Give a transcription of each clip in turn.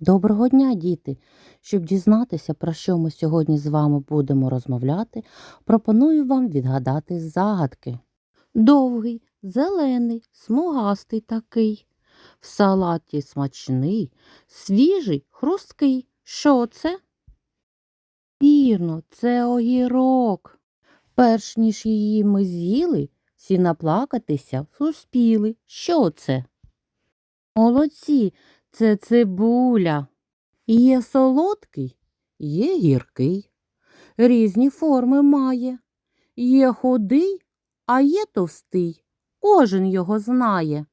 Доброго дня, діти! Щоб дізнатися, про що ми сьогодні з вами будемо розмовляти, пропоную вам відгадати загадки. Довгий, зелений, смугастий такий, в салаті смачний, свіжий, хрусткий. Що це? Вірно, це огірок. Перш ніж її ми з'їли, всі наплакатися успіли. Що це? Молодці, це цибуля. Є солодкий, є гіркий. Різні форми має. Є худий, а є товстий. Кожен його знає.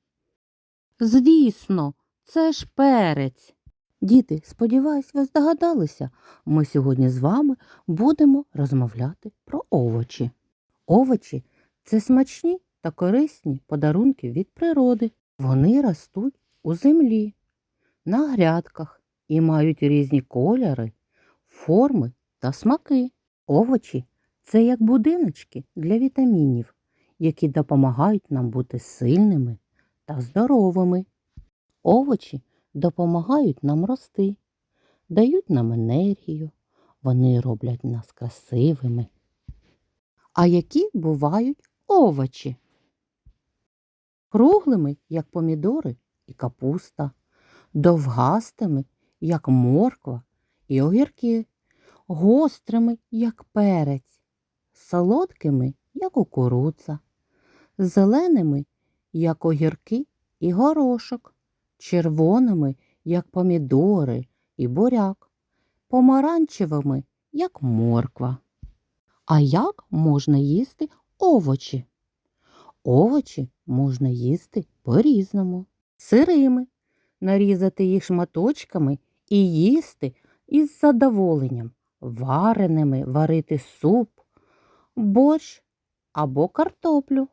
Звісно, це ж перець. Діти, сподіваюсь, ви здогадалися. Ми сьогодні з вами будемо розмовляти про овочі. Овочі це смачні та корисні подарунки від природи. Вони ростуть у землі, на грядках і мають різні кольори, форми та смаки. Овочі це як будиночки для вітамінів, які допомагають нам бути сильними та здоровими. Овочі допомагають нам рости, дають нам енергію, вони роблять нас красивими. А які бувають овочі? Круглими, як помідори і капуста, довгастими, як морква і огірки, гострими, як перець, солодкими, як кукурудза, зеленими, як огірки і горошок, червоними, як помідори і буряк, помаранчевими, як морква. А як можна їсти овочі? Овочі можна їсти по-різному. Сирими, нарізати їх шматочками і їсти із задоволенням, вареними варити суп, борщ або картоплю,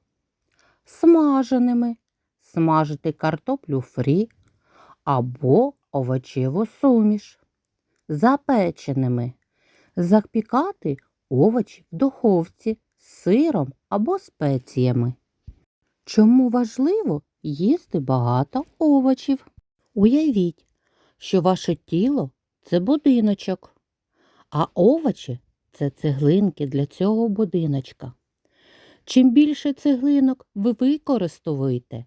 смаженими смажити картоплю фрі або овочеву суміш, запеченими, запікати овочі в духовці з сиром або спеціями. Чому важливо їсти багато овочів? Уявіть, що ваше тіло це будиночок, а овочі це цеглинки для цього будиночка. Чим більше цеглинок ви використовуєте,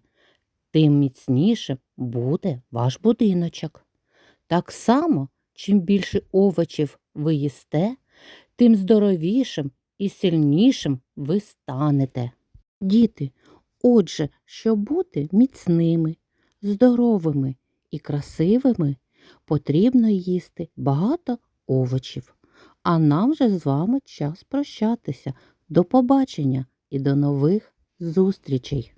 тим міцнішим буде ваш будиночок. Так само, чим більше овочів ви їсте, тим здоровішим і сильнішим ви станете. Діти, отже, щоб бути міцними, здоровими і красивими, потрібно їсти багато овочів. А нам же з вами час прощатися. До побачення і до нових зустрічей!